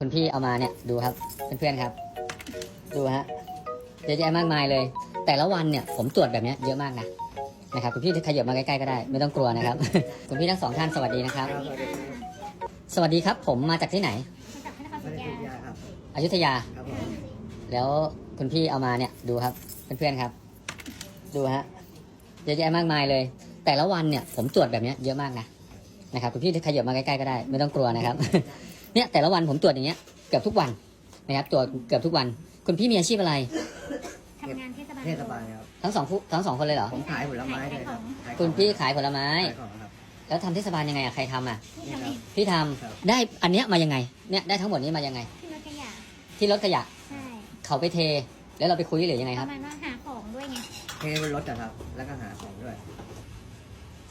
คุณพี่เอามาเนี่ยดูครับเพื่อนๆครับ ดูฮะเยอะแยะมากมายเลย แต่ละวันเนี่ยผมตรวจแบบเนี้ยเยอะมากนะนะครับคุณพี่ขยับมาใกล้ๆก็ได้ ไม่ต้องกลัวนะครับ คุณพี่ทั้งสองท่านสวัสดีนะครับ สวัสดีครับ ผมมาจากที่ไหนมาจากพระนครศรีอยุธยาครับอยุธยาครับผมแล้วคุณพี่เอามาเนี่ยดูครับเพื่อนๆครับ ดูฮะเยอะแยะมากมายเลย แต่ละวันเนี่ยผมตรวจแบบเนี้ยเยอะมากนะนะครับคุณพี่ขยับมาใกล้ๆก็ได้ ไม่ต้องกลัวนะครับ เนี่ยแต่ละวันผมตรวจอย่างเงี้ยเกือบทุกวันนะครับตรวจเกือบทุกวัน คุณพี่มีอาชีพอะไร ทำงานเทศบาลเทศบาลครับทั้งสองผู้ทั้งสองคนเลยเหรอผมขายผลไม้ด้วยครับขายของคุณพี่ขายผลไม้ ขายของครับ แล้วทำเทศบาลยังไงอะใครทำอะที่ทำเองพี่ทำครับ ได้อันเนี้ยมายังไงเนี่ยได้ทั้งหมดนี้มายังไง ที่รถขยะที่รถขยะใช่เขาไปเท แล้วเราไปคุยหรือยังไงปครับ ระมาณว่าหาของด้วยไง เทบนรถอะครับ แล้วก็หาของด้วย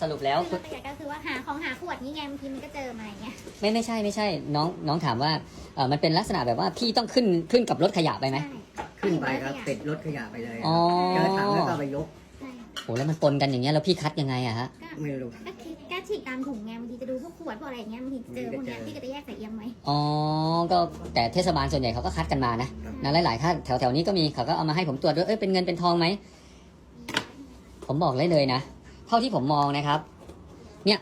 สรุปแล้วที่รถขยะก็คือว่าหาของหาขวดนี่ไงบางทีมันก็เจอมาอย่างเงี้ยไม่ไม่ใช่ไม่ใช่ น้องน้องถามว่าเออมันเป็นลักษณะแบบว่าพี่ต้องขึ้นขึ้นกับรถขยะไปไหมใช่ขึ้นไปครับติดรถขยะไปเลยอ๋อเจอถังแล้วก็ไปยกใช่โหแล้วมันปนกันอย่างเงี้ยแล้วพี่คัดยังไงอะฮะก็ไม่รู้ก็คิดก็ฉีกตามถุงไงบางทีจะดูพวกขวดพวกอะไรอย่างเงี้ยบางทีเจอพวกเนี้ยมีพี่ก็เจอก็จะแยกใส่เอียมไว้อ๋อก็แต่เทศบาลส่วนใหญ่เขาก็คัดกันมานะนะหลายๆท่านแถวแถวๆนี้ก็มีเขาก็เอามาให้ผมตรวจด้วยเอ้ยเป็นเงินเป็นทองไหมผมบอกเลยเลยนะ เท่าที่ผมมองนะครับ เนี่ย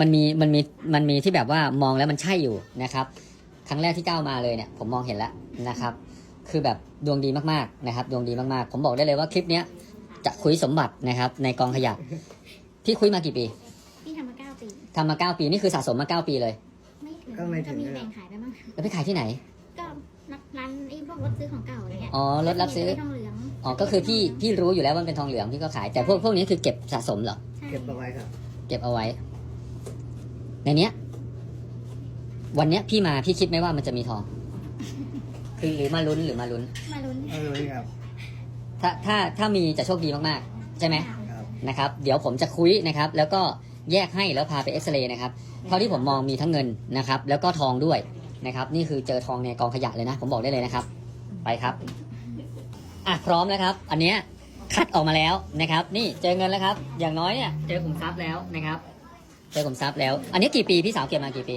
มันมีมันมีมันมีที่แบบว่ามองแล้วมันใช่อยู่นะครับ ครั้งแรกที่ก้าวมาเลยเนี่ย ผมมองเห็นแล้วนะครับ คือแบบดวงดีมากๆนะครับ ดวงดีมากๆ ผมบอกได้เลยว่าคลิปเนี้ยจะคุยสมบัตินะครับ ในกองขยะพี่คุยมากี่ปีพี่ทำมาเก้าปีทำมาเก้าปีนี่คือสะสมมาเก้าปีเลย ไม่ถึงก็ไม่ถึก็งมีนะแบ่งขายไปบ้างแล้วไปขายที่ไหน ก็นักร้านไอ้พวกรถซื้อของเก่าอะไรเงี้ยอ๋อรถรับซื้อมีทองเหลือง อ๋อก็คือพี่พี่รู้อยู่แล้วว่ามันเป็นทองเหลืองพี่ก็ขายแต่พวกพวกนี้คือเก็บสะสมเหรอใช่เก็บเอาไว้ครับ เก็บเอาไว้ ในเนี้ย วันเนี้ยพี่มาพี่คิดไหมว่ามันจะมีทอง คือหรือมาลุ้นหรือมาลุ้น มาลุ้นไม่รู้ครับ ถ้าถ้าถ้ามีจะโชคดีมากๆ ใช่ไหมครับ นะครับ เดี๋ยวผมจะคุยนะครับ แล้วก็แยกให้แล้วพาไปเอ็กซเรย์นะครับเท่าที่ผมมองมีทั้งเงินนะครับ แล้วก็ทองด้วยนะครับ นี่คือเจอทองในกองขยะเลยนะ ผมบอกได้เลยนะครับ ไปครับ อะพร้อมแล้วครับ อันเนี้ยคัดออกมาแล้วนะครับ นี่เจอเงินแล้วครับ อย่างน้อยเนี่ยเจอขุมทรัพย์แล้วนะครับ เจอขุมทรัพย์แล้ว อันนี้กี่ปีพี่สาวเก็บมากี่ปี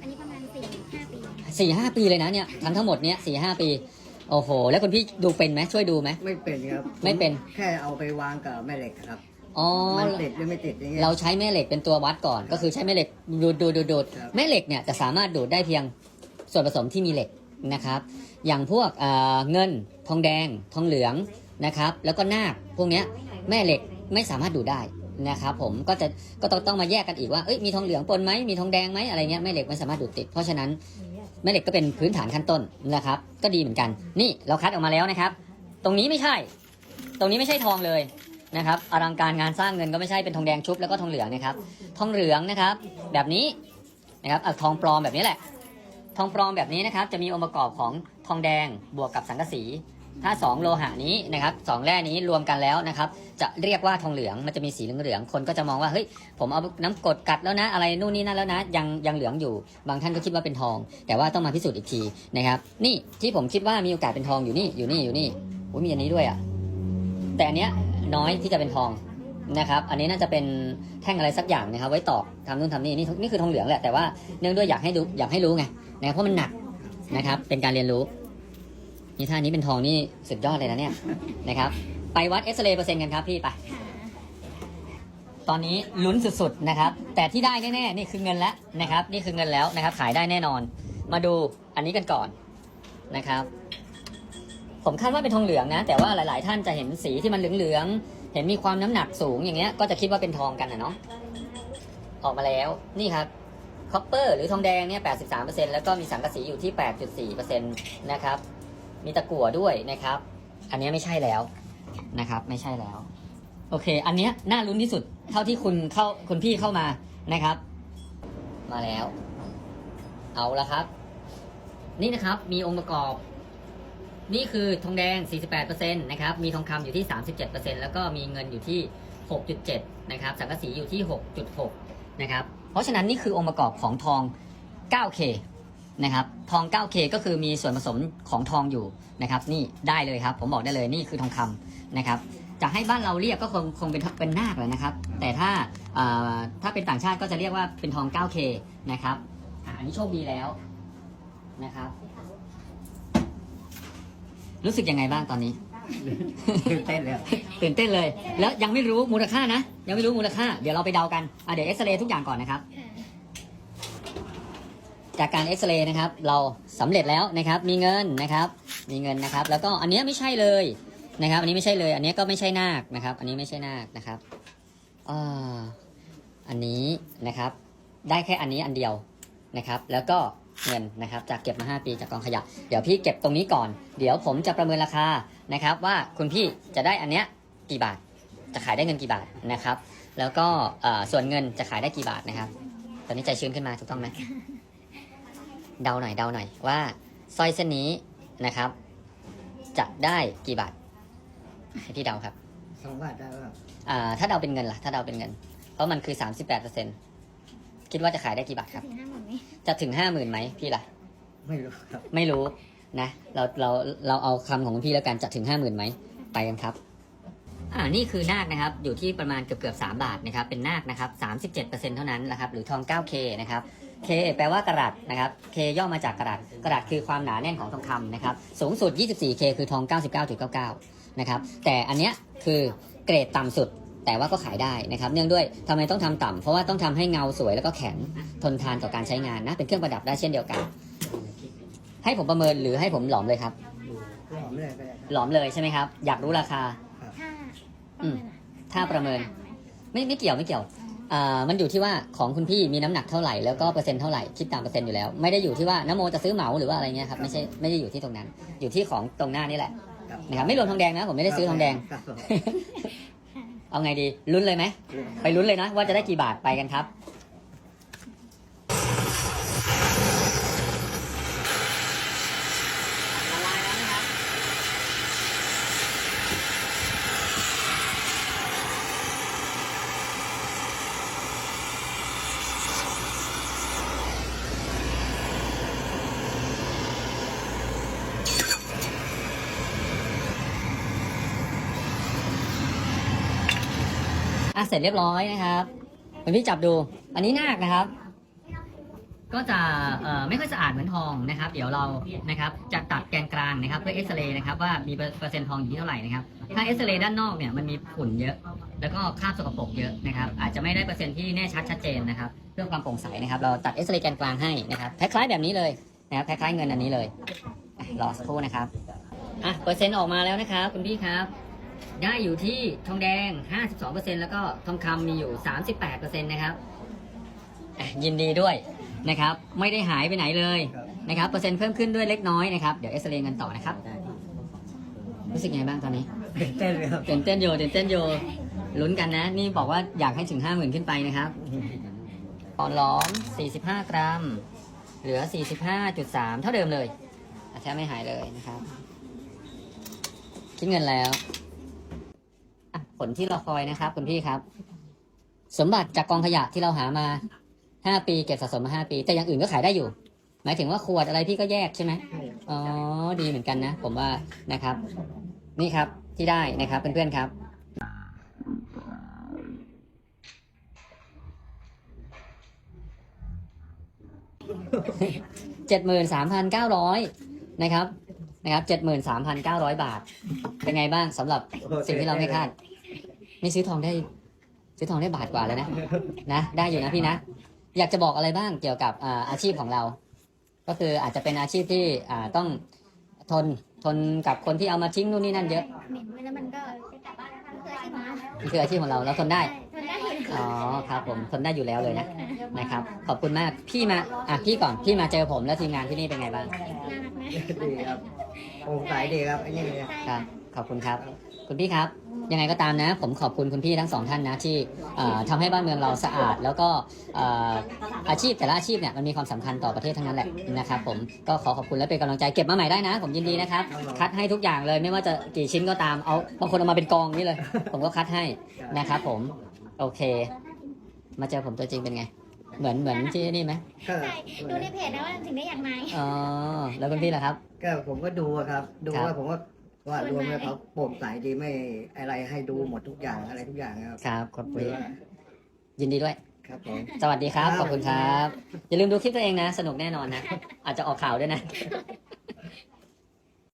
อันนี้ประมาณสี่ห้าปีสี่ห้าปีเลยนะเนี่ยทั้งทั้งหมดเนี้ยสี่ห้าปีโอ้โห แล้วคุณพี่ดูเป็นไหมช่วยดูไหม ไม่เป็นครับไม่เป็น แค่เอาไปวางกับแม่เหล็กครับอ๋อ มันติดหรือไม่ติดอย่างเงี้ย เราใช้แม่เหล็กเป็นตัววัดก่อน ก็คือใช้แม่เหล็กดูดดูดดูดดูดครับแม่เหล็กเนี่ยจะสามารถดูดได้เพียงส่วนผสมที่มีเหล็กนะครับ อย่างพวกเเงินทองแดง ทองเหลืองนะครับ แล้วก็นาคพวกนี้แม่เหล็กไม่สามารถดูดได้นะครับผมก็จะก็ต้องต้องมาแยกกันอีกว่าเอ้ยมีทองเหลืองปนไหมมีทองแดงไหมอะไรเงี้ยแม่เหล็กไม่สามารถดูดติด เพราะฉะนั้นแม่เหล็กก็เป็นพื้นฐานขั้นต้นนะครับ ก็ดีเหมือนกัน นี่เราคัดออกมาแล้วนะครับ ตรงนี้ไม่ใช่ ตรงนี้ไม่ใช่ทองเลยนะครับอลังการงานสร้างเงินก็ไม่ใช่เป็นทองแดงชุบแล้วก็ทองเหลืองนะครับ ทองเหลืองนะครับ แบบนี้นะครับอทองปลอมแบบนี้แหละ ทองปลอมแบบนี้นะครับ จะมีองค์ประกอบของ ทองแดงบวกกับสังกะสี ถ้า 2 โลหะนี้นะครับสองแร่นี้รวมกันแล้วนะครับ จะเรียกว่าทองเหลืองมันจะมีสีเหลืองๆคนก็จะมองว่าเฮ้ยผมเอาน้ำกรดกัดแล้วนะ อะไรนู่นนี่นั่นแล้วนะ ยังยังเหลืองอยู่ บางท่านก็คิดว่าเป็นทอง แต่ว่าต้องมาพิสูจน์อีกทีนะครับ นี่ที่ผมคิดว่ามีโอกาสเป็นทองอยู่นี่อยู่นี่อยู่นี่โอ้มีอันนี้ด้วยอะแต่อันเนี้ยน้อยที่จะเป็นทองนะครับ อันนี้น่าจะเป็นแท่งอะไรสักอย่างนะครับ ไว้ตอกทำนู่นทำนี่นี่นี่คือทองเหลืองแหละแต่ว่าเนื่องด้วยอยากให้ดูอยากให้รู้ไงนะเพราะมันหนักนะครับ เป็นการเรียนรู้ นี่ถ้านนี้เป็นทองนี่สุดยอดเลยนะเนี่ยนะครับ ไปวัดเอ็กซเรย์เปอร์เซ็นต์กันครับพี่ไป ตอนนี้ลุ้นสุดๆนะครับ แต่ที่ได้แน่ๆนี่คือเงินแล้วนะครับ นี่คือเงินแล้วนะครับ ขายได้แน่นอน มาดูอันนี้กันก่อนนะครับ ผมคาดว่าเป็นทองเหลืองนะ แต่ว่าหลายๆ ท่านจะเห็นสีที่มันเหลืองๆเห็นมีความน้ำหนักสูงอย่างเงี้ยก็จะคิดว่าเป็นทองกันนะเนาะออกมาแล้วนี่ครับคอปเปอร์หรือทองแดงเนี่ย 83%แล้วก็มีสังกะสีอยู่ที่ 8.4%นะครับ มีตะกั่วด้วยนะครับ อันนี้ไม่ใช่แล้วนะครับ ไม่ใช่แล้ว โอเค อันเนี้ยน่าลุ้นที่สุด เท่าที่คุณเข้าคุณพี่เข้ามานะครับ มาแล้ว เอาละครับ นี่นะครับ มีองค์ประกอบ นี่คือทองแดง 48%นะครับ มีทองคำอยู่ที่ 37%แล้วก็มีเงินอยู่ที่ 6.7 นะครับ สังกะสีอยู่ที่ 6.6 นะครับ เพราะฉะนั้นนี่คือองค์ประกอบของทอง 9K นะครับทอง 9K ก็คือมีส่วนผสมของทองอยู่นะครับนี่ได้เลยครับ ผมบอกได้เลยนี่คือทองคำนะครับจะให้บ้านเราเรียกก็คงคงเป็นเป็นนาคแหละนะครับ แต่ถ้าอ่าถ้าเป็นต่างชาติก็จะเรียกว่าเป็นทอง 9K นะครับอะอันนี้โชคดีแล้วนะครับ รู้สึกยังไงบ้างตอนนี้ตื่นเต้นเลยครับตื่นเต้นเลย แล้วยังไม่รู้มูลค่านะ ยังไม่รู้มูลค่า เดี๋ยวเราไปเดากันอะเดี๋ยวเอ็กซเรย์ทุกอย่างก่อนนะครับ จากการเอ็กซเรย์นะครับ เราสำเร็จแล้วนะครับ มีเงินนะครับ มีเงินนะครับ แล้วก็อันนี้ไม่ใช่เลยนะครับ อันนี้ไม่ใช่เลย อันนี้ก็ไม่ใช่นาคนะครับ อันนี้ไม่ใช่นาคนะครับออันนี้นะครับ ได้แค่อันนี้อันเดียวนะครับ แล้วก็เงินนะครับจากเก็บมา 5 ปีจากกองขยะ เดี๋ยวพี่เก็บตรงนี้ก่อน เดี๋ยวผมจะประเมินราคานะครับ ว่าคุณพี่จะได้อันเนี้ยกี่บาท จะขายได้เงินกี่บาทนะครับ แล้วก็ส่วนเงินจะขายได้กี่บาทนะครับ ตอนนี้ใจชื้นขึ้นมาถูกต้องไหม เดาหน่อยเดาหน่อยว่าสร้อยเส้นนี้นะครับ จะได้กี่บาทให้พี่เดาครับสองบาทได้ไหมครับอ่าถ้าเดาเป็นเงินล่ะ ถ้าเดาเป็นเงิน เพราะมันคือ38%คิดว่าจะขายได้กี่บาทครับ ถึงห้าหมื่นไหมจะถึง50,000ไหมพี่ล่ะ ไม่รู้ครับไม่รู้นะ เราเราเราเอาคำของคุณพี่แล้วกันจะถึง50,000ไหมไปกันครับ อ่านี่คือนาคนะครับอยู่ที่ประมาณเกือบเกือบสามบาทนะครับเป็นนาคนะครับ37%เท่านั้นนะครับหรือทอง 9K นะครับ K แปลว่ากระดัษนะครับ K ย่อมาจากกระดัษกระดัษคือความหนาแน่นของทองคำนะครับ สูงสุด 24K คือทอง 99.99 นะครับ แต่อันเนี้ยคือเกรดต่ำสุดแต่ว่าก็ขายได้นะครับ เนื่องด้วยทำไมต้องทำต่ำเพราะว่าต้องทำให้เงาสวยแล้วก็แข็งทนทานต่อการใช้งานนะ เป็นเครื่องประดับได้เช่นเดียวกัน ให้ผมประเมินหรือให้ผมหลอมเลยครับหลอมเลยก็ได้ครับ หลอมเลยใช่ไหมครับ อยากรู้ราคา ถ้าอืมถ้าประเมิน ไม่ไม่เกี่ยวไม่เกี่ยวอ่า มันอยู่ที่ว่าของคุณพี่มีน้ำหนักเท่าไหร่แล้วก็เปอร์เซ็นต์เท่าไหร่คิดตามเปอร์เซ็นต์อยู่แล้ว ไม่ได้อยู่ที่ว่านโมจะซื้อเหมาหรือว่าอะไรเงี้ยครับไม่ใช่ไม่ได้อยู่ที่ตรงนั้น อยู่ที่ของตรงหน้านี่แหละครับนะครับไม่รวมทองแดงนะผมไม่ได้ซื้อทองแดงครับผมเอาไงดีลุ้นเลยไหมไปลุ้นเลยนะว่าจะได้กี่บาทไปกันครับ ละลายแล้วนะครับ อะเสร็จเรียบร้อยนะครับคุณพี่จับดู อันนี้นาคนะครับ ก็จะเอ่อไม่ค่อยสะอาดเหมือนทองนะครับ เดี๋ยวเรานะครับจะตัดแกนกลางนะครับเพื่อเอ็กซเรย์นะครับว่ามีเปอร์เซ็นต์ทองอยู่ที่เท่าไหร่นะครับถ้าเอ็กซเรย์ด้านนอกเนี่ยมันมีฝุ่นเยอะ แล้วก็คราบสกปรกเยอะนะครับอาจจะไม่ได้เปอร์เซ็นต์ที่แน่ชัดชัดเจนนะครับเพื่อความโปร่งใสนะครับเราตัดเอ็กซเรย์แกนกลางให้นะครับคล้ายๆแบบนี้เลยนะครับคล้ายๆเงินอันนี้เลยรอสักครู่นะครับอะเปอร์เซ็นต์ออกมาแล้วนะครับคุณพี่ครับ ได้อยู่ที่ทองแดง 52%แล้วก็ทองคำมีอยู่ 38%นะครับอะยินดีด้วยนะครับ ไม่ได้หายไปไหนเลยครับนะครับเปอร์เซ็นต์เพิ่มขึ้นด้วยเล็กน้อยนะครับ เดี๋ยวเอ็กซเรย์กันต่อนะครับ รู้สึกไงบ้างตอนนี้ตื่นเต้นเลยครับตื่นเต้นโยตื่นเต้นโยลุ้นกันนะ นี่บอกว่าอยากให้ถึง 50,000 ขึ้นไปนะครับปอนล้อม 45 กรัม เหลือ 45.3 เท่าเดิมเลยอะแทบไม่หายเลยนะครับ คิดเงินแล้วอะ ผลที่เราคอยนะครับ คุณพี่ครับ สมบัติจากกองขยะที่เราหามา5ปีเก็บสะสมมา5ปี แต่อย่างอื่นก็ขายได้อยู่ หมายถึงว่าขวดอะไรพี่ก็แยกใช่ไหมอ๋อดีเหมือนกันนะ ผมว่านะครับ นี่ครับที่ได้นะครับเพื่อนๆครับเจ็ดหมื่นสามพันเก้าร้อยนะครับนะครับเจ็ดหมื่นสามพันเก้าร้อยบาท เป็นไงบ้างสำหรับสิ่งที่เราไม่คาด นี่ซื้อทองได้ ซื้อทองได้บาทกว่าแล้วนะนะได้อยู่นะพี่นะ อยากจะบอกอะไรบ้างเกี่ยวกับอ่าอาชีพของเรา ก็คืออาจจะเป็นอาชีพที่อ่าต้องทนทนกับคนที่เอามาทิ้งนู่นนี่นั่นเยอะเหม็นไว้แล้วมันก็กลับบ้านนะคะเพื่อที่มานี่คืออาชีพของเราเราทนได้ทนได้อยู่อ๋อครับผมทนได้อยู่แล้วเลยนะนะครับ ขอบคุณมากพี่มาอะพี่ก่อนพี่มาเจอผมแล้วทีมงานที่นี่เป็นไงบ้างน่ารักนะดีครับโปร่งใสดีครับไอ้นี่เลยครับขอบคุณครับ คุณพี่ครับ ยังไงก็ตามนะ ผมขอบคุณคุณพี่ทั้งสองท่านนะที่เอ่อทำให้บ้านเมืองเราสะอาด แล้วก็เอ่ออาชีพแต่ละอาชีพเนี่ยมันมีความสำคัญต่อประเทศทั้งนั้นแหละนะครับผมก็ขอขอบคุณและเป็นกำลังใจเก็บมาใหม่ได้นะ ผมยินดีนะครับ คัดให้ทุกอย่างเลยไม่ว่าจะกี่ชิ้นก็ตามเอาบางคนเอามาเป็นกองนี่เลย ผมก็คัดให้นะครับผมโอเค มาเจอผมตัวจริงเป็นไงเหมือนเหมือนที่นี่ไหมก็ใช่ดูในเพจนะว่าถึงได้อยากมาอ๋อแล้วคุณพี่ล่ะครับ ก็ผมก็ดูอะครับ ดูครับว่าผม ว่าว่ารวมแล้วเขาโปร่งใสดีไม่อะไรให้ดูหมดทุกอย่างอะไรทุกอย่างครับครับขอบคุณหรือว่ายินดีด้วย ครับผม สวัสดีครับครับ ขอบคุณครับ อย่าลืมดูคลิปตัวเองนะ สนุกแน่นอนนะ อาจจะออกข่าวด้วยนะค